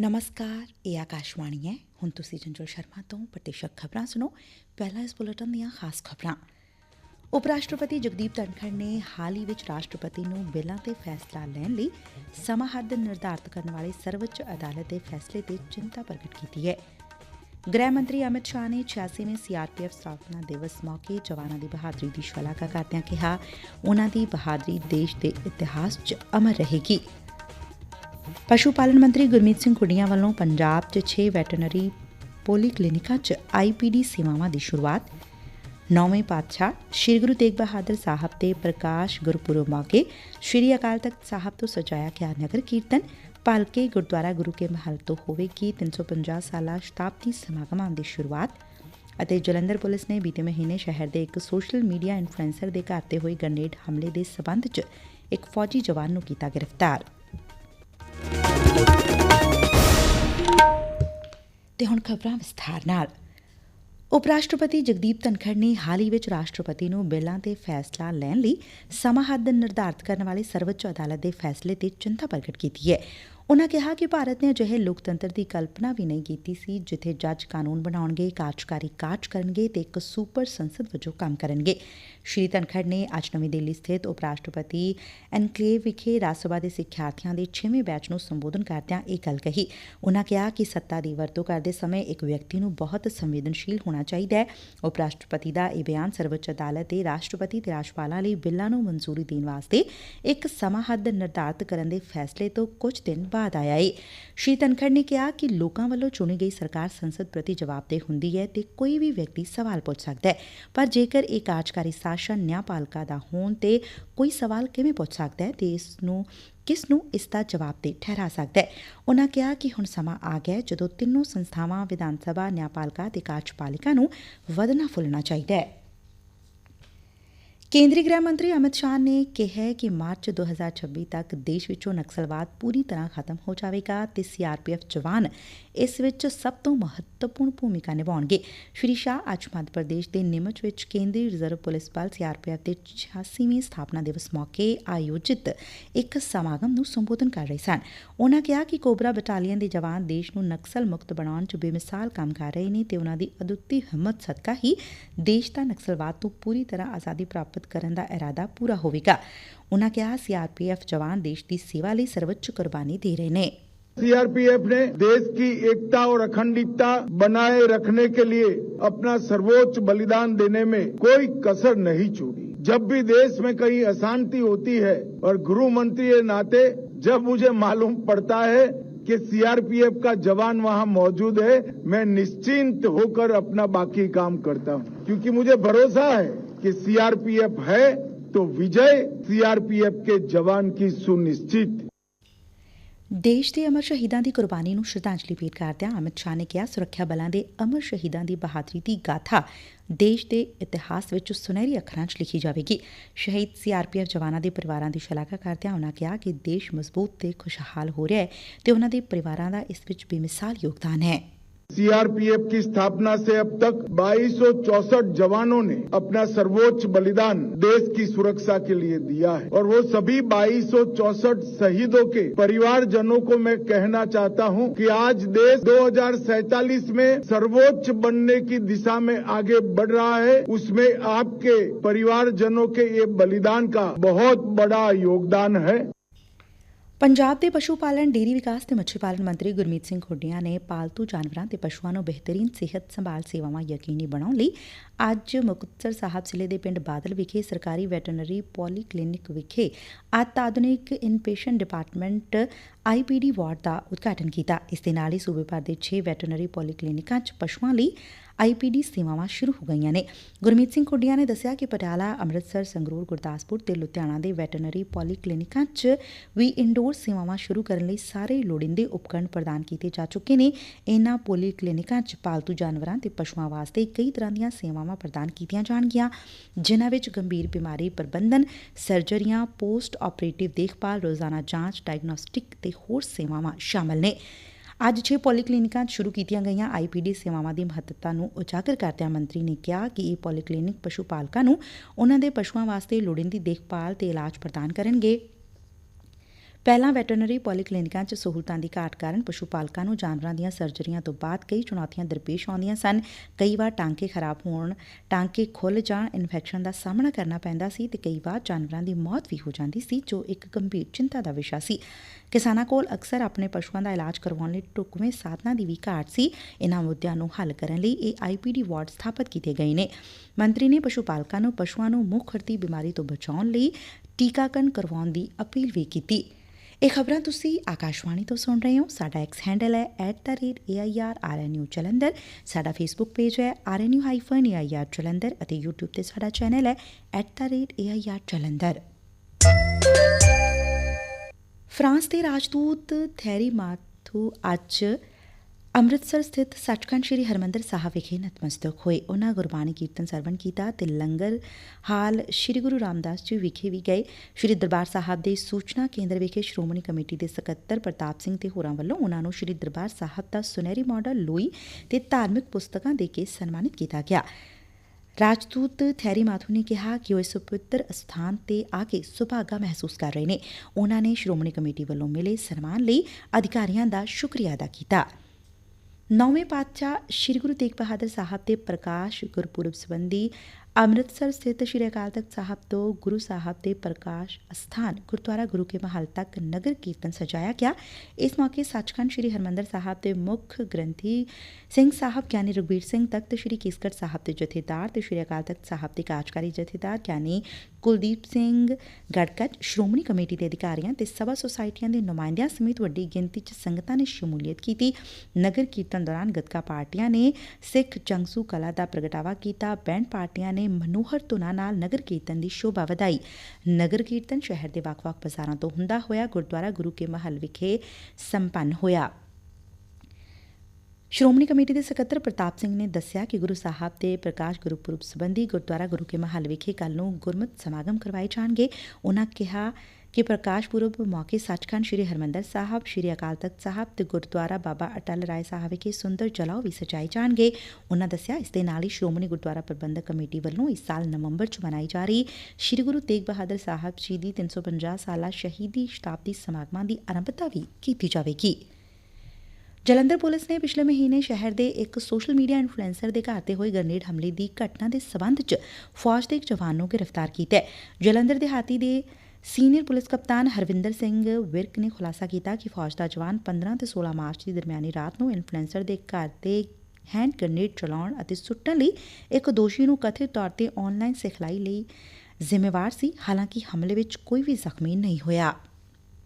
ਨਮਸਕਾਰ, ਇਹ ਆਕਾਸ਼ਵਾਣੀ ਹੈ। ਹੁਣ ਤੁਸੀਂ ਜੰਜਲ ਸ਼ਰਮਾ ਤੋਂ ਪ੍ਰਤੀਸ਼ਕ ਖਬਰਾਂ ਸੁਣੋ। ਪਹਿਲਾਂ ਇਸ ਬੁਲੇਟਿਨ ਦੀਆਂ ਖਾਸ ਖਬਰਾਂ। ਉਪ ਰਾਸ਼ਟਰਪਤੀ ਜਗਦੀਪ ਧਨਖੜ ਨੇ ਹਾਲ ਹੀ ਵਿੱਚ ਰਾਸ਼ਟਰਪਤੀ ਨੂੰ ਬਿੱਲਾਂ ਤੇ ਫੈਸਲਾ ਲੈਣ ਲਈ ਸਮਾਂ ਹੱਦ ਨਿਰਧਾਰਤ ਕਰਨ ਵਾਲੇ ਸਰਵਉੱਚ ਅਦਾਲਤ ਦੇ ਫੈਸਲੇ ਤੇ ਚਿੰਤਾ ਪ੍ਰਗਟ ਕੀਤੀ ਹੈ। ਗ੍ਰਹਿ ਮੰਤਰੀ ਅਮਿਤ ਸ਼ਾਹ ਨੇ 86ਵੇਂ ਸੀਆਰਪੀਐਫ ਸਥਾਪਨਾ ਦਿਵਸ ਮੌਕੇ ਜਵਾਨਾਂ ਦੀ ਬਹਾਦਰੀ ਦੀ ਸ਼ਲਾਘਾ ਕਰਦਿਆਂ ਕਿਹਾ ਉਨ੍ਹਾਂ ਦੀ ਬਹਾਦਰੀ ਦੇਸ਼ ਦੇ ਇਤਿਹਾਸ 'ਚ ਅਮਰ ਰਹੇਗੀ। ਪਸ਼ੂ ਪਾਲਣ ਮੰਤਰੀ ਗੁਰਮੀਤ ਸਿੰਘ ਖੁੱਡੀਆਂ ਵੱਲੋਂ ਪੰਜਾਬ 'ਚ 6 ਵੈਟਰਨਰੀ ਪੋਲੀ ਕਲੀਨਿਕਾਂ 'ਚ ਆਈਪੀਡੀ ਸੇਵਾਵਾਂ ਦੀ ਸ਼ੁਰੂਆਤ। ਨੌਵੇਂ ਪਾਤਸ਼ਾਹ ਸ੍ਰੀ ਗੁਰੂ ਤੇਗ ਬਹਾਦਰ ਸਾਹਿਬ ਦੇ ਪ੍ਰਕਾਸ਼ ਗੁਰਪੁਰਬ ਮੌਕੇ ਸ੍ਰੀ ਅਕਾਲ ਤਖਤ ਸਾਹਿਬ ਤੋਂ ਸਜਾਇਆ ਗਿਆ ਨਗਰ ਕੀਰਤਨ, ਪਾਲਕੇ ਗੁਰਦੁਆਰਾ ਗੁਰੂ ਕੇ ਮਹਲ ਤੋਂ ਹੋਵੇਗੀ 350 ਸਾਲਾ ਸ਼ਤਾਬਦੀ ਸਮਾਗਮਾਂ ਦੀ ਸ਼ੁਰੂਆਤ ਅਤੇ ਜਲੰਧਰ ਪੁਲਿਸ ਨੇ ਬੀਤੇ ਮਹੀਨੇ ਸ਼ਹਿਰ ਦੇ ਇੱਕ ਸੋਸ਼ਲ ਮੀਡੀਆ ਇਨਫਲੂਐਂਸਰ ਦੇ ਘਰ ਤੇ ਹੋਏ ਗ੍ਰਨੇਡ ਹਮਲੇ ਦੇ ਸਬੰਧ 'ਚ ਇੱਕ ਫੌਜੀ ਜਵਾਨ ਨੂੰ ਕੀਤਾ ਗ੍ਰਿਫਤਾਰ। ਤੇ ਹੁਣ ਖਬਰਾਂ ਵਿਸਥਾਰ ਨਾਲ। ਉਪ ਰਾਸ਼ਟਰਪਤੀ ਜਗਦੀਪ ਧਨਖੜ ਨੇ ਹਾਲ ਹੀ ਵਿੱਚ ਰਾਸ਼ਟਰਪਤੀ ਨੂੰ ਬਿੱਲਾਂ ਤੇ ਫੈਸਲਾ ਲੈਣ ਲਈ ਸਮਾਂ ਹੱਦ ਨਿਰਧਾਰਤ ਕਰਨ ਵਾਲੇ ਸਰਵਉੱਚ ਅਦਾਲਤ ਦੇ ਫੈਸਲੇ ਤੇ ਚਿੰਤਾ ਪ੍ਰਗਟ ਕੀਤੀ ਹੈ। ਉਨੂਾ ਕਿਹਾ ਕਿ ਭਾਰਤ ਨੇ ਅਜਿਹੇ ਲੋਕਤੰਤਰ ਦੀ ਕਲਪਨਾ ਵੀ ਨਹੀਂ ਕੀਤੀ ਸੀ, ਜਿੱਥੇ ਜੱਜ ਕਾਨੂੰਨ ਬਣਾਉਣਗੇ, ਕਾਰਜਕਾਰੀ ਕਾਰਜ ਕਰਨਗੇ ਤੇ ਇੱਕ ਸੁਪਰ ਸੰਸਦ ਵਜੋਂ ਕੰਮ ਕਰਨਗੇ। ਸ਼੍ਰੀ ਧਨਖੜ ਨੇ ਅੱਜ ਨਵੀਂ ਦਿੱਲੀ ਸਥਿਤ ਉਪ ਰਾਸ਼ਟਰਪਤੀ ਐਨਕਲੇਵ ਵਿਖੇ ਰਾਜ ਸਭਾ ਦੇ ਸਿੱਖਿਆਰਥੀਆਂ ਦੇ 6ਵੇਂ ਬੈਚ ਨੂੰ ਸੰਬੋਧਨ ਕਰਦਿਆਂ ਇਹ ਗੱਲ ਕਹੀ। ਉਨ੍ਹਾਂ ਕਿਹਾ ਕਿ ਸੱਤਾ ਦੀ ਵਰਤੋਂ ਕਰਦੇ ਸਮੇਂ ਇੱਕ ਵਿਅਕਤੀ ਨੂੰ ਬਹੁਤ ਸੰਵੇਦਨਸ਼ੀਲ ਹੋਣਾ ਚਾਹੀਦਾ ਹੈ। ਉਪ ਰਾਸ਼ਟਰਪਤੀ ਦਾ ਇਹ ਬਿਆਨ ਸਰਵਉੱਚ ਅਦਾਲਤ ਦੇ ਰਾਸ਼ਟਰਪਤੀ ਤੇ ਰਾਜਪਾਲਾਂ ਲਈ ਬਿੱਲਾਂ ਨੂੰ ਮਨਜ਼ੂਰੀ ਦੇਣ ਵਾਸਤੇ ਇੱਕ ਸਮਾਂ ਹੱਦ ਨਿਰਧਾਰਤ ਕਰਨ ਦੇ ਫੈਸਲੇ ਤੋਂ ਕੁਝ ਦਿਨ ਬਾਅਦ ਆਇਆ ਹੈ ਸ਼੍ਰੀ ਧਨਖੜ ਨੇ ਕਿਹਾ ਕਿ ਲੋਕਾਂ ਵੱਲੋਂ ਚੁਣੀ ਗਈ ਸਰਕਾਰ ਸੰਸਦ ਪ੍ਰਤੀ ਜਵਾਬਦੇਹ ਹੁੰਦੀ ਹੈ ਤੇ ਕੋਈ ਵੀ ਵਿਅਕਤੀ ਸਵਾਲ ਪੁੱਛ ਸਕਦਾ ਹੈ। ਪਰ ਜੇਕਰ ਇਹ ਕਾਰਜਕਾਰੀ ਸ਼ਾਸਨ ਨਿਆਂਪਾਲਿਕਾ ਦਾ ਹੋਣ ਤੇ ਕੋਈ ਸਵਾਲ ਕਿਵੇਂ ਪੁੱਛ ਸਕਦਾ ਹੈ ਤੇ ਇਸ ਨੂੰ, ਕਿਸ ਨੂੰ ਇਸ ਦਾ ਜਵਾਬ ਠਹਿਰਾ ਸਕਦਾ ਹੈ? ਉਨ੍ਹਾਂ ਕਿਹਾ ਕਿ ਹੁਣ ਸਮਾਂ ਆ ਗਿਆ ਜਦੋਂ ਤਿੰਨੋਂ ਸੰਸਥਾਵਾਂ ਵਿਧਾਨ ਸਭਾ, ਨਿਆਂਪਾਲਿਕਾ ਤੇ ਕਾਰਜਪਾਲਿਕਾ ਨੂੰ ਵਧਣਾ ਫੁੱਲਣਾ ਚਾਹੀਦਾ ਹੈ। ਕੇਂਦਰੀ ਗ੍ਰਹਿ ਮੰਤਰੀ ਅਮਿਤ ਸ਼ਾਹ ਨੇ ਕਿਹੈ ਕਿ ਮਾਰਚ 2026 ਤੱਕ ਦੇਸ਼ ਵਿੱਚੋਂ ਨਕਸਲਵਾਦ ਪੂਰੀ ਤਰ੍ਹਾਂ ਖਤਮ ਹੋ ਜਾਵੇਗਾ ਤੇ ਸੀਆਰਪੀਐਫ ਜਵਾਨ ਇਸ ਵਿੱਚ ਸਭ ਤੋਂ ਮਹੱਤਵਪੂਰਨ ਭੂਮਿਕਾ ਨਿਭਾਉਣਗੇ। ਸ਼੍ਰੀ ਸ਼ਾਹ ਅੱਜ ਮੱਧ ਪ੍ਰਦੇਸ਼ ਦੇ ਨਿਮਚ ਵਿੱਚ ਕੇਂਦਰੀ ਰਿਜ਼ਰਵ ਪੁਲਿਸ ਬਲ ਸੀਆਰਪੀਐਫ ਦੇ 86ਵੀਂ ਸਥਾਪਨਾ ਦਿਵਸ ਮੌਕੇ ਆਯੋਜਿਤ ਇੱਕ ਸਮਾਗਮ ਨੂੰ ਸੰਬੋਧਨ ਕਰ ਰਹੇ ਸਨ। ਉਨ੍ਹਾਂ ਕਿਹਾ ਕਿ ਕੋਬਰਾ ਬਟਾਲੀਅਨ ਦੇ ਜਵਾਨ ਦੇਸ਼ ਨੂੰ ਨਕਸਲ ਮੁਕਤ ਬਣਾਉਣ 'ਚ ਬੇਮਿਸਾਲ ਕੰਮ ਕਰ ਰਹੇ ਨੇ ਤੇ ਉਨ੍ਹਾਂ ਦੀ ਅਦੁੱਤੀ ਹਿੰਮਤ ਸਦਕਾ ਹੀ ਦੇਸ਼ ਦਾ ਨਕਸਲਵਾਦ ਤੋਂ ਪੂਰੀ ਤਰ੍ਹਾਂ ਆਜ਼ਾਦੀ ਪ੍ਰਾਪਤ ਕਰਨ ਦਾ ਇਰਾਦਾ ਪੂਰਾ ਹੋਵੇਗਾ ਉਨ੍ਹਾਂ ਕਿਹਾ ਸੀਆਰਪੀਐਫ ਜਵਾਨ ਦੇਸ਼ ਦੀ ਸੇਵਾ ਲਈ ਸਰਵਉੱਚ ਕੁਰਬਾਨੀ ਦੇ ਰਹੇ ਨੇ सीआरपीएफ ने देश की एकता और अखंडता बनाए रखने के लिए अपना सर्वोच्च बलिदान देने में कोई कसर नहीं छोड़ी जब भी देश में कहीं अशांति होती है और गृह मंत्री के नाते जब मुझे मालूम पड़ता है कि सीआरपीएफ का जवान वहां मौजूद है मैं निश्चिंत होकर अपना बाकी काम करता हूं क्योंकि मुझे भरोसा है कि सीआरपीएफ है तो विजय सीआरपीएफ के जवान की सुनिश्चित ਦੇਸ਼ ਦੇ ਅਮਰ ਸ਼ਹੀਦਾਂ ਦੀ ਕੁਰਬਾਨੀ ਨੂੰ ਸ਼ਰਧਾਂਜਲੀ ਭੇਟ ਕਰਦਿਆਂ ਅਮਿਤ ਸ਼ਾਹ ਨੇ ਕਿਹਾ ਸੁਰੱਖਿਆ ਬਲਾਂ ਦੇ ਅਮਰ ਸ਼ਹੀਦਾਂ ਦੀ ਬਹਾਦਰੀ ਦੀ ਗਾਥਾ ਦੇਸ਼ ਦੇ ਇਤਿਹਾਸ ਵਿੱਚ ਸੁਨਹਿਰੀ ਅੱਖਰਾਂ 'ਚ ਲਿਖੀ ਜਾਵੇਗੀ ਸ਼ਹੀਦ ਸੀਆਰਪੀਐਫ ਜਵਾਨਾਂ ਦੇ ਪਰਿਵਾਰਾਂ ਦੀ ਸ਼ਲਾਘਾ ਕਰਦਿਆਂ ਉਨ੍ਹਾਂ ਕਿਹਾ ਕਿ ਦੇਸ਼ ਮਜ਼ਬੂਤ ਤੇ ਖੁਸ਼ਹਾਲ ਹੋ ਰਿਹਾ ਹੈ ਤੇ ਉਨ੍ਹਾਂ ਦੇ ਪਰਿਵਾਰਾਂ ਦਾ ਇਸ ਵਿੱਚ ਬੇਮਿਸਾਲ ਯੋਗਦਾਨ ਹੈ सीआरपीएफ की स्थापना से अब तक बाईस जवानों ने अपना सर्वोच्च बलिदान देश की सुरक्षा के लिए दिया है। और वो सभी बाईस शहीदों के परिवारजनों को मैं कहना चाहता हूँ कि आज देश दो में सर्वोच्च बनने की दिशा में आगे बढ़ रहा है। उसमें आपके परिवारजनों के ये बलिदान का बहुत बड़ा योगदान है। ਪੰਜਾਬ ਦੇ ਪਸ਼ੂ ਪਾਲਣ ਡੇਰੀ ਵਿਕਾਸ ਤੇ ਮੱਛੀ ਪਾਲਣ ਮੰਤਰੀ ਗੁਰਮੀਤ ਸਿੰਘ ਖੁੱਡੀਆਂ ਨੇ ਪਾਲਤੂ ਜਾਨਵਰਾਂ ਤੇ ਪਸ਼ੂਆਂ ਨੂੰ ਬਿਹਤਰੀਨ ਸਿਹਤ ਸੰਭਾਲ ਸੇਵਾਵਾਂ ਯਕੀਨੀ ਬਣਾਉਣ ਲਈ ਅੱਜ ਮੁਕਤਸਰ ਸਾਹਿਬ ਜ਼ਿਲ੍ਹੇ ਦੇ ਪਿੰਡ ਬਾਦਲ ਵਿਖੇ ਸਰਕਾਰੀ ਵੈਟਰਨਰੀ ਪੋਲੀ ਕਲੀਨਿਕ ਵਿਖੇ ਅਤਿਆਧੁਨਿਕ ਇਨਪੇਸ਼ੈਂਟ ਡਿਪਾਰਟਮੈਂਟ ਆਈਪੀਡੀ ਵਾਰਡ ਦਾ ਉਦਘਾਟਨ ਕੀਤਾ। ਇਸ ਦੇ ਨਾਲ ਹੀ ਸੂਬੇ ਭਰ ਦੇ 6 ਵੈਟਰਨਰੀ ਪੋਲੀ ਕਲੀਨਿਕਾਂ 'ਚ ਪਸ਼ੂਆਂ ਲਈ ਆਈਪੀਡੀ ਸੇਵਾਵਾਂ ਸ਼ੁਰੂ ਹੋ ਗਈਆਂ ਨੇ। ਗੁਰਮੀਤ ਸਿੰਘ ਖੁੱਡੀਆਂ ਨੇ ਦੱਸਿਆ ਕਿ ਪਟਿਆਲਾ, ਅੰਮ੍ਰਿਤਸਰ, ਸੰਗਰੂਰ, ਗੁਰਦਾਸਪੁਰ ਤੇ ਲੁਧਿਆਣਾ ਦੇ ਵੈਟਰਨਰੀ ਪੋਲੀ ਕਲੀਨਿਕਾਂ 'ਚ ਵੀ ਇਨਡੋਰ ਸੇਵਾਵਾਂ ਸ਼ੁਰੂ ਕਰਨ ਲਈ ਸਾਰੇ ਲੋੜੀਂਦੇ ਉਪਕਰਣ ਪ੍ਰਦਾਨ ਕੀਤੇ ਜਾ ਚੁੱਕੇ ਨੇ। ਇਨ੍ਹਾਂ ਪੋਲੀ ਕਲੀਨਿਕਾਂ 'ਚ ਪਾਲਤੂ ਜਾਨਵਰਾਂ ਤੇ ਪਸ਼ੂਆਂ ਵਾਸਤੇ ਕਈ ਤਰ੍ਹਾਂ ਦੀਆਂ ਸੇਵਾਵਾਂ ਪ੍ਰਦਾਨ ਕੀਤੀਆਂ ਜਾਣਗੀਆਂ, ਜਿਨ੍ਹਾਂ ਵਿੱਚ ਗੰਭੀਰ ਬਿਮਾਰੀ ਪ੍ਰਬੰਧਨ, ਸਰਜਰੀਆਂ ਪੋਸਟ ਆਪਰੇਟਿਵ ਦੇਖਭਾਲ, ਰੋਜ਼ਾਨਾ ਜਾਂਚ, ਡਾਇਗਨੋਸਟਿਕ ਤੇ ਹੋਰ ਸੇਵਾਵਾਂ ਸ਼ਾਮਲ ਨੇ। ਅੱਜ 6 ਪੋਲੀਕਲੀਨਿਕਾਂ 'ਚ ਸ਼ੁਰੂ ਕੀਤੀਆਂ ਗਈਆਂ ਆਈਪੀਡੀ ਸੇਵਾਵਾਂ ਦੀ ਮਹੱਤਤਾ ਨੂੰ ਉਜਾਗਰ ਕਰਦਿਆਂ ਮੰਤਰੀ ਨੇ ਕਿਹਾ ਕਿ ਇਹ ਪੋਲੀਕਲੀਨਿਕ ਪਸ਼ੂ ਪਾਲਕਾਂ ਨੂੰ ਉਨ੍ਹਾਂ ਦੇ ਪਸ਼ੂਆਂ ਵਾਸਤੇ ਲੋੜੀਂਦੀ ਦੇਖਭਾਲ ਤੇ ਇਲਾਜ ਪ੍ਰਦਾਨ ਕਰਨਗੇ। ਪਹਿਲਾਂ ਵੈਟਰਨਰੀ ਪੋਲੀਕਲੀਨਿਕਾਂ 'ਚ ਸਹੂਲਤਾਂ ਦੀ ਘਾਟ ਕਾਰਨ ਪਸ਼ੂ ਪਾਲਕਾਂ ਨੂੰ ਜਾਨਵਰਾਂ ਦੀਆਂ ਸਰਜਰੀਆਂ ਤੋਂ ਬਾਅਦ ਕਈ ਚੁਣੌਤੀਆਂ ਦਰਪੇਸ਼ ਆਉਂਦੀਆਂ ਸਨ। ਕਈ ਵਾਰ ਟਾਂਕੇ ਖਰਾਬ ਹੋਣ, ਟਾਂਕੇ ਖੁੱਲ ਜਾਣ, ਇਨਫੈਕਸ਼ਨ ਦਾ ਸਾਹਮਣਾ ਕਰਨਾ ਪੈਂਦਾ ਸੀ ਤੇ ਕਈ ਵਾਰ ਜਾਨਵਰਾਂ ਦੀ ਮੌਤ ਵੀ ਹੋ ਜਾਂਦੀ ਸੀ, ਜੋ ਇੱਕ ਗੰਭੀਰ ਚਿੰਤਾ ਦਾ ਵਿਸ਼ਾ ਸੀ। ਕਿਸਾਨਾਂ ਕੋਲ ਅਕਸਰ ਆਪਣੇ ਪਸ਼ੂਆਂ ਦਾ ਇਲਾਜ ਕਰਵਾਉਣ ਲਈ ਢੁਕਵੇਂ ਸਾਧਨਾਂ ਦੀ ਵੀ ਘਾਟ ਸੀ। ਇਹਨਾਂ ਮੁੱਦਿਆਂ ਨੂੰ ਹੱਲ ਕਰਨ ਲਈ ਇਹ ਆਈਪੀਡੀ ਵਾਰਡ ਸਥਾਪਿਤ ਕੀਤੇ ਗਏ ਨੇ। ਮੰਤਰੀ ਨੇ ਪਸ਼ੂ ਪਾਲਕਾਂ ਨੂੰ ਪਸ਼ੂਆਂ ਨੂੰ ਮੁੱਖ ਖੜਤੀ ਬਿਮਾਰੀ ਤੋਂ ਬਚਾਉਣ ਲਈ ਟੀਕਾਕਰਨ ਕਰਵਾਉਣ ਦੀ ਅਪੀਲ ਵੀ ਕੀਤੀ। ਇਹ ਖਬਰਾਂ ਤੁਸੀਂ ਆਕਾਸ਼ਵਾਣੀ ਤੋਂ ਸੁਣ ਰਹੇ ਹੋ। ਸਾਡਾ ਐਕਸ ਹੈਂਡਲ ਹੈ @airrnu ਜਲੰਧਰ ਸਾਡਾ ਫੇਸਬੁੱਕ ਪੇਜ ਹੈ rnu-air ਜਲੰਧਰ ਅਤੇ YouTube ਤੇ ਸਾਡਾ ਚੈਨਲ ਹੈ @air ਜਲੰਧਰ ਫਰਾਂਸ ਦੇ ਰਾਜਦੂਤ ਥੈਰੀ ਮਾਥੂ ਅੱਜ ਅੰਮ੍ਰਿਤਸਰ ਸਥਿਤ ਸੱਚਖੰਡ ਸ੍ਰੀ ਹਰਮੰਦਰ ਸਾਹਿਬ ਵਿਖੇ ਨਤਮਸਤਕ ਹੋਏ ਉਹਨਾਂ ਗੁਰਬਾਣੀ ਕੀਰਤਨ ਸਰਵਣ ਕੀਤਾ ਤੇ ਲੰਗਰ ਹਾਲ ਸ੍ਰੀ ਗੁਰੂ ਰਾਮਦਾਸ ਜੀ ਵਿਖੇ ਵੀ ਗਏ। ਸ੍ਰੀ ਦਰਬਾਰ ਸਾਹਿਬ ਦੇ ਸੂਚਨਾ ਕੇਂਦਰ ਵਿਖੇ ਸ਼੍ਰੋਮਣੀ ਕਮੇਟੀ ਦੇ ਸਕੱਤਰ ਪ੍ਰਤਾਪ ਸਿੰਘ ਤੇ ਹੋਰਾਂ ਵੱਲੋਂ ਉਹਨਾਂ ਨੂੰ ਸ੍ਰੀ ਦਰਬਾਰ ਸਾਹਿਬ ਦਾ ਸੁਨਹਿਰੀ ਮਾਡਲ ਲੋਈ ਤੇ ਧਾਰਮਿਕ ਪੁਸਤਕਾਂ ਦੇ ਕੇ ਸਨਮਾਨਿਤ ਕੀਤਾ ਗਿਆ। ਰਾਜਦੂਤ ਥੈਰੀ ਮਾਥੂ ਨੇ ਕਿਹਾ ਕਿ ਉਹ ਇਸ ਪਵਿੱਤਰ ਅਸਥਾਨ ਤੇ ਆ ਕੇ ਸੁਭਾਗਾ ਮਹਿਸੂਸ ਕਰ ਰਹੇ ਨੇ। ਉਹਨਾਂ ਨੇ ਸ਼੍ਰੋਮਣੀ ਕਮੇਟੀ ਵੱਲੋਂ ਮਿਲੇ ਸਨਮਾਨ ਲਈ ਅਧਿਕਾਰੀਆਂ ਦਾ ਸ਼ੁਕਰੀਆ ਅਦਾ ਕੀਤਾ। ਨੌਵੇਂ ਪਾਤਸ਼ਾਹ ਸ੍ਰੀ ਗੁਰੂ ਤੇਗ ਬਹਾਦਰ ਸਾਹਿਬ ਦੇ ਪ੍ਰਕਾਸ਼ ਗੁਰਪੁਰਬ ਸੰਬੰਧੀ ਅੰਮ੍ਰਿਤਸਰ ਸਥਿਤ ਸ੍ਰੀ ਅਕਾਲ ਤਖਤ ਸਾਹਿਬ ਤੋਂ ਗੁਰੂ ਸਾਹਿਬ ਦੇ ਪ੍ਰਕਾਸ਼ ਅਸਥਾਨ ਗੁਰਦੁਆਰਾ ਗੁਰੂ ਕੇ ਮਹਲ ਤੱਕ ਨਗਰ ਕੀਰਤਨ ਸਜਾਇਆ ਗਿਆ। ਇਸ ਮੌਕੇ ਸੱਚਖੰਡ ਸ੍ਰੀ ਹਰਮੰਦਰ ਸਾਹਿਬ ਦੇ ਮੁੱਖ ਗ੍ਰੰਥੀ ਸਿੰਘ ਸਾਹਿਬ, ਗਿਆਨੀ ਰਘਬੀਰ ਸਿੰਘ ਤਖਤ, ਸ੍ਰੀ ਕੇਸਗੜ੍ਹ ਸਾਹਿਬ ਦੇ ਜਥੇਦਾਰ ਤੇ ਸ੍ਰੀ ਅਕਾਲ ਤਖਤ ਸਾਹਿਬ ਦੇ ਕਾਰਜਕਾਰੀ ਜਥੇਦਾਰ, ਗਿਆਨੀ ਕੁਲਦੀਪ ਸਿੰਘ ਗੜਕਚ ਸ਼੍ਰੋਮਣੀ ਕਮੇਟੀ ਦੇ ਅਧਿਕਾਰੀਆਂ ਤੇ ਸਭਾ ਸੁਸਾਇਟੀਆਂ ਦੇ ਨੁਮਾਇੰਦਿਆਂ ਸਮੇਤ ਵੱਡੀ ਗਿਣਤੀ 'ਚ ਸੰਗਤਾਂ ਨੇ ਸ਼ਮੂਲੀਅਤ ਕੀਤੀ। ਨਗਰ ਕੀਰਤਨ ਦੌਰਾਨ ਗੱਤਕਾ ਪਾਰਟੀਆਂ ਨੇ ਸਿੱਖ ਜੰਗਸੂ ਕਲਾ ਦਾ ਪ੍ਰਗਟਾਵਾ ਕੀਤਾ, ਬੈਂਡ ਪਾਰਟੀਆਂ ਨੇ ਮਨੋਹਰ ਧੁਨਾ ਨਾਲ ਨਗਰ ਕੀਰਤਨ ਦੀ ਸ਼ੋਭਾ ਵਧਾਈ। ਨਗਰ ਕੀਰਤਨ ਸ਼ਹਿਰ ਦੇ ਵੱਖ-ਵੱਖ ਬਾਜ਼ਾਰਾਂ ਤੋਂ ਹੁੰਦਾ ਹੋਇਆ ਗੁਰਦੁਆਰਾ ਗੁਰੂ ਕੇ ਮਹਲ ਵਿਖੇ ਸੰਪੰਨ ਹੋਇਆ। ਸ਼੍ਰੋਮਣੀ ਕਮੇਟੀ ਦੇ ਸਕੱਤਰ ਪ੍ਰਤਾਪ ਸਿੰਘ ਨੇ ਦੱਸਿਆ ਕਿ ਗੁਰੂ ਸਾਹਿਬ ਦੇ ਪ੍ਰਕਾਸ਼ ਗੁਰਪੁਰਬ ਸੰਬੰਧੀ ਗੁਰਦੁਆਰਾ ਗੁਰੂ ਕੇ ਮਹੱਲ ਵਿਖੇ ਕੱਲ ਨੂੰ ਗੁਰਮਤਿ ਸਮਾਗਮ ਕਰਵਾਏ ਜਾਣਗੇ। ਉਨ੍ਹਾਂ ਕਿਹਾ ਕਿ ਪ੍ਰਕਾਸ਼ ਪੁਰਬ ਮੌਕੇ ਸੱਚਖੰਡ ਸ੍ਰੀ ਹਰਮੰਦਰ ਸਾਹਿਬ, ਸ੍ਰੀ ਅਕਾਲ ਤਖਤ ਸਾਹਿਬ ਤੇ ਗੁਰਦੁਆਰਾ ਬਾਬਾ ਅਟਲ ਰਾਏ ਸਾਹਿਬ ਵਿਖੇ ਸੁੰਦਰ ਜਲਾਓ ਵੀ ਸਜਾਏ ਜਾਣਗੇ। ਉਨ੍ਹਾਂ ਦੱਸਿਆ, ਇਸ ਦੇ ਨਾਲ ਹੀ ਸ਼੍ਰੋਮਣੀ ਗੁਰਦੁਆਰਾ ਪ੍ਰਬੰਧਕ ਕਮੇਟੀ ਵੱਲੋਂ ਇਸ ਸਾਲ ਨਵੰਬਰ 'ਚ ਮਨਾਈ ਜਾ ਰਹੀ ਸ੍ਰੀ ਗੁਰੂ ਤੇਗ ਬਹਾਦਰ ਸਾਹਿਬ ਜੀ ਦੀ 350 ਸਾਲਾ ਸ਼ਹੀਦੀ ਸ਼ਤਾਬਦੀ ਸਮਾਗਮਾਂ ਦੀ ਆਰੰਭਤਾ ਵੀ ਕੀਤੀ ਜਾਵੇਗੀ। ਜਲੰਧਰ ਪੁਲਿਸ ਨੇ ਪਿਛਲੇ ਮਹੀਨੇ ਸ਼ਹਿਰ ਦੇ ਇੱਕ ਸੋਸ਼ਲ ਮੀਡੀਆ ਇਨਫਲੂਐਂਸਰ ਦੇ ਘਰ ਤੇ ਹੋਏ ਗ੍ਰਨੇਡ ਹਮਲੇ ਦੀ ਘਟਨਾ ਦੇ ਸਬੰਧ 'ਚ ਫੌਜ ਦੇ ਇੱਕ ਜਵਾਨ ਨੂੰ ਗ੍ਰਿਫਤਾਰ ਕੀਤਾ ਹੈ। ਜਲੰਧਰ ਦਿਹਾਤੀ ਦੇ ਸੀਨੀਅਰ ਪੁਲਿਸ ਕਪਤਾਨ ਹਰਵਿੰਦਰ ਸਿੰਘ ਵਿਰਕ ਨੇ ਖੁਲਾਸਾ ਕੀਤਾ ਕਿ ਫੌਜ ਦਾ ਜਵਾਨ 15 ਤੇ 16 ਮਾਰਚ ਦੀ ਦਰਮਿਆਨੀ ਰਾਤ ਨੂੰ ਇਨਫਲੂਐਂਸਰ ਦੇ ਘਰ ਤੇ ਹੈਂਡ ਗ੍ਰਨੇਡ ਚਲਾਉਣ ਅਤੇ ਸੁੱਟਣ ਲਈ ਇੱਕ ਦੋਸ਼ੀ ਨੂੰ ਕਥਿਤ ਤੌਰ ਤੇ ਆਨਲਾਈਨ ਸਿਖਲਾਈ ਲਈ ਜ਼ਿੰਮੇਵਾਰ ਸੀ। ਹਾਲਾਂਕਿ ਹਮਲੇ ਵਿੱਚ ਕੋਈ ਵੀ ਜ਼ਖਮੀ ਨਹੀਂ ਹੋਇਆ।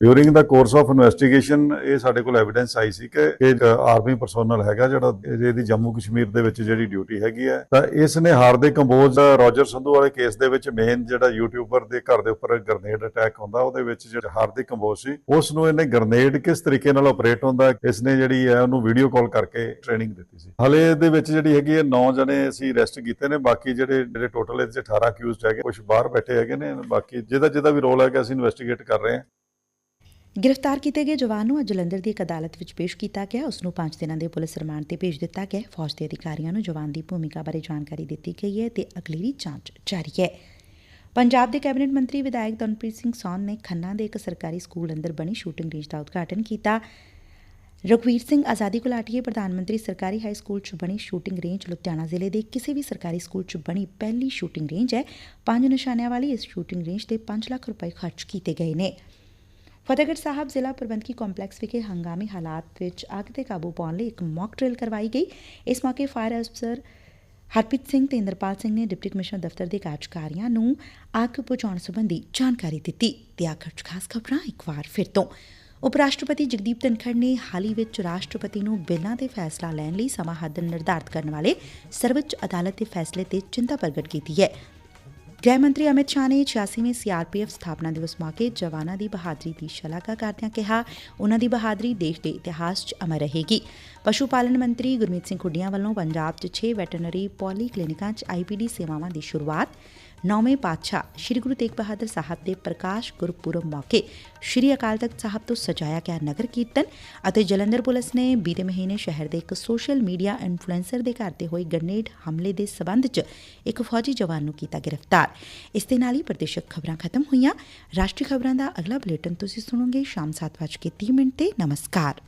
During the course of investigation ਇਹ ਸਾਡੇ ਕੋਲ ਐਵੀਡੈਂਸ ਆਈ ਸੀ ਕਿ ਇਹ ਆਰਮੀ ਪਰਸਨਲ ਹੈਗਾ ਜਿਹੜਾ ਇਹਦੀ ਜੰਮੂ ਕਸ਼ਮੀਰ ਦੇ ਵਿੱਚ ਜਿਹੜੀ ਡਿਊਟੀ ਹੈਗੀ ਹੈ। ਤਾਂ ਇਸ ਨੇ ਹਾਰਦਿਕ ਕੰਬੋਜ ਰੋਜਰ ਸੰਧੂ ਵਾਲੇ ਕੇਸ ਦੇ ਵਿੱਚ ਮੇਨ ਜਿਹੜਾ ਯੂਟਿਊਬਰ ਦੇ ਘਰ ਦੇ ਉੱਪਰ ਗ੍ਰਨੇਡ ਅਟੈਕ ਹੁੰਦਾ, ਉਹਦੇ ਵਿੱਚ ਜਿਹੜਾ ਹਾਰਦਿਕ ਕੰਬੋਜ ਸੀ ਉਸ ਨੂੰ ਇਹਨੇ ਗ੍ਰਨੇਡ ਕਿਸ ਤਰੀਕੇ ਨਾਲ ਆਪਰੇਟ ਹੁੰਦਾ ਇਸ ਨੇ ਜਿਹੜੀ ਹੈ ਉਹਨੂੰ ਵੀਡੀਓ ਕਾਲ ਕਰਕੇ ਟ੍ਰੇਨਿੰਗ ਦਿੱਤੀ ਸੀ। ਹਲੇ ਇਹਦੇ ਵਿੱਚ ਜਿਹੜੀ ਹੈਗੀ ਹੈ 9 ਜਣੇ ਅਸੀਂ ਅਰੈਸਟ ਕੀਤੇ ਨੇ, ਬਾਕੀ ਜਿਹੜੇ ਜਿਹੜੇ ਟੋਟਲ ਇਹਦੇ ਚ 18 ਅਕਿਊਜ਼ਡ ਹੈਗੇ ਕੁਝ ਬਾਹਰ ਬੈਠੇ ਹੈਗੇ ਨੇ, ਬਾਕੀ ਜਿਹਦਾ ਜਿਹਦਾ ਵੀ ਰੋਲ ਹੈਗਾ, ਅਸੀਂ ਇਨਵੈਸਟੀਗੇਟ ਕਰ ਰਹੇ ਹਾਂ। ਗ੍ਰਿਫਤਾਰ ਕੀਤੇ ਗਏ ਜਵਾਨ ਨੂੰ ਅੱਜ ਜਲੰਧਰ ਦੀ ਇੱਕ ਅਦਾਲਤ ਵਿੱਚ ਪੇਸ਼ ਕੀਤਾ ਗਿਆ। ਉਸ ਨੂੰ 5 ਦਿਨਾਂ ਦੇ ਪੁਲਿਸ ਰਿਮਾਂਡ ਤੇ ਭੇਜ ਦਿੱਤਾ ਗਿਆ। ਫੌਜ ਦੇ ਅਧਿਕਾਰੀਆਂ ਨੂੰ ਜਵਾਨ ਦੀ ਭੂਮਿਕਾ ਬਾਰੇ ਜਾਣਕਾਰੀ ਦਿੱਤੀ ਗਈ ਹੈ ਤੇ ਅਗਲੇਰੀ ਜਾਂਚ ਜਾਰੀ ਹੈ। ਪੰਜਾਬ ਦੇ ਕੈਬਨਿਟ ਮੰਤਰੀ ਵਿਧਾਇਕ ਤਨਪ੍ਰੀਤ ਸਿੰਘ ਸੌਨ ਨੇ ਖੰਨਾ ਦੇ ਇੱਕ ਸਰਕਾਰੀ ਸਕੂਲ ਅੰਦਰ ਬਣੀ ਸ਼ੂਟਿੰਗ ਰੇਂਜ ਦਾ ਉਦਘਾਟਨ ਕੀਤਾ। ਰਘਵੀਰ ਸਿੰਘ ਆਜ਼ਾਦੀ ਘੁਲਾਟੀਏ ਪ੍ਰਧਾਨ ਮੰਤਰੀ ਸਰਕਾਰੀ ਹਾਈ ਸਕੂਲ 'ਚ ਬਣੀ ਸ਼ੂਟਿੰਗ ਰੇਂਜ ਲੁਧਿਆਣਾ ਜ਼ਿਲ੍ਹੇ ਦੇ ਕਿਸੇ ਵੀ ਸਰਕਾਰੀ ਸਕੂਲ 'ਚ ਬਣੀ ਪਹਿਲੀ ਸ਼ੂਟਿੰਗ ਰੇਂਜ ਹੈ। ਪੰਜ ਨਿਸ਼ਾਨਿਆਂ ਵਾਲੀ ਇਸ ਸ਼ੂਟਿੰਗ ਰੇਂਜ ਤੇ 5 ਲੱਖ ਰੁਪਏ ਖਰਚ ਕੀਤੇ ਗਏ ਨੇ। ਫਤਿਹਗੜ੍ਹ ਸਾਹਿਬ ਜ਼ਿਲ੍ਹਾ ਪ੍ਰਬੰਧਕੀ ਕੰਪਲੈਕਸ ਵਿਖੇ ਹੰਗਾਮੀ ਹਾਲਾਤ ਵਿੱਚ ਅੱਗ ਤੇ ਕਾਬੂ ਪਾਉਣ ਲਈ ਇੱਕ ਮੌਕ ਡਰਿਲ ਕਰਵਾਈ ਗਈ। ਇਸ ਮੌਕੇ ਫਾਇਰ ਅਫਸਰ ਹਰਪ੍ਰੀਤ ਸਿੰਘ ਤੇ ਇੰਦਰਪਾਲ ਸਿੰਘ ਨੇ ਡਿਪਟੀ ਕਮਿਸ਼ਨਰ ਦਫ਼ਤਰ ਦੇ ਕਾਰਜਕਾਰੀਆਂ ਨੂੰ ਅੱਗ ਬੁਝਾਉਣ ਸੰਬੰਧੀ ਜਾਣਕਾਰੀ ਦਿੱਤੀ। ਤੇ ਆਖਰ ਖਾਸ ਖਬਰਾਂ ਇੱਕ ਵਾਰ ਫਿਰ ਤੋਂ। ਉਪ ਰਾਸ਼ਟਰਪਤੀ ਜਗਦੀਪ ਧਨਖੜ ਨੇ ਹਾਲ ਹੀ ਵਿੱਚ ਰਾਸ਼ਟਰਪਤੀ ਨੂੰ ਬਿਨਾਂ ਤੇ ਫੈਸਲਾ ਲੈਣ ਲਈ ਸਮਾਂ ਹੱਦ ਨਿਰਧਾਰਤ ਕਰਨ ਵਾਲੇ ਸਰਵਉੱਚ ਅਦਾਲਤ ਦੇ ਫੈਸਲੇ ਤੇ ਚਿੰਤਾ ਪ੍ਰਗਟ ਕੀਤੀ ਹੈ। ਗ੍ਰਹਿ ਮੰਤਰੀ ਅਮਿਤ ਸ਼ਾਹ ਨੇ 86ਵੇਂ ਸੀਆਰਪੀਐਫ ਸਥਾਪਨਾ ਦਿਵਸ ਮੌਕੇ ਜਵਾਨਾਂ ਦੀ ਬਹਾਦਰੀ ਦੀ ਸ਼ਲਾਘਾ ਕਰਦਿਆਂ ਕਿਹਾ ਉਨ੍ਹਾਂ ਦੀ ਬਹਾਦਰੀ ਦੇਸ਼ ਦੇ ਇਤਿਹਾਸ 'ਚ ਅਮਰ ਰਹੇਗੀ। ਪਸ਼ੂ ਪਾਲਣ ਮੰਤਰੀ ਗੁਰਮੀਤ ਸਿੰਘ ਖੁੱਡੀਆਂ ਵੱਲੋਂ ਪੰਜਾਬ 'ਚ 6 ਵੈਟਰਨਰੀ ਪੋਲੀ ਕਲੀਨਿਕਾਂ 'ਚ ਆਈਪੀਡੀ ਸੇਵਾਵਾਂ ਦੀ ਸ਼ੁਰੂਆਤ ਨੌਵੇਂ ਪਾਤਸ਼ਾਹ ਸ੍ਰੀ ਗੁਰੂ ਤੇਗ ਬਹਾਦਰ ਸਾਹਿਬ ਦੇ ਪ੍ਰਕਾਸ਼ ਗੁਰਪੁਰਬ ਮੌਕੇ ਸ੍ਰੀ ਅਕਾਲ ਤਖਤ ਸਾਹਿਬ ਤੋਂ ਸਜਾਇਆ ਗਿਆ ਨਗਰ ਕੀਰਤਨ ਅਤੇ ਜਲੰਧਰ ਪੁਲਿਸ ਨੇ ਬੀਤੇ ਮਹੀਨੇ ਸ਼ਹਿਰ ਦੇ ਇੱਕ ਸੋਸ਼ਲ ਮੀਡੀਆ ਇਨਫਲੂਐਂਸਰ ਦੇ ਘਰ ਤੇ ਹੋਏ ਗ੍ਰਨੇਡ ਹਮਲੇ ਦੇ ਸਬੰਧ 'ਚ ਇੱਕ ਫੌਜੀ ਜਵਾਨ ਨੂੰ ਕੀਤਾ ਗ੍ਰਿਫਤਾਰ ਇਸ ਦੇ ਨਾਲ ਹੀ ਪ੍ਰਦੇਸ਼ਕ ਖਬਰਾਂ ਖਤਮ ਹੋਈਆਂ ਰਾਸ਼ਟਰੀ ਖਬਰਾਂ ਦਾ ਅਗਲਾ ਬੁਲੇਟਿਨ ਤੁਸੀਂ ਸੁਣੋਗੇ ਸ਼ਾਮ 7:30 ਤੇ ਨਮਸਕਾਰ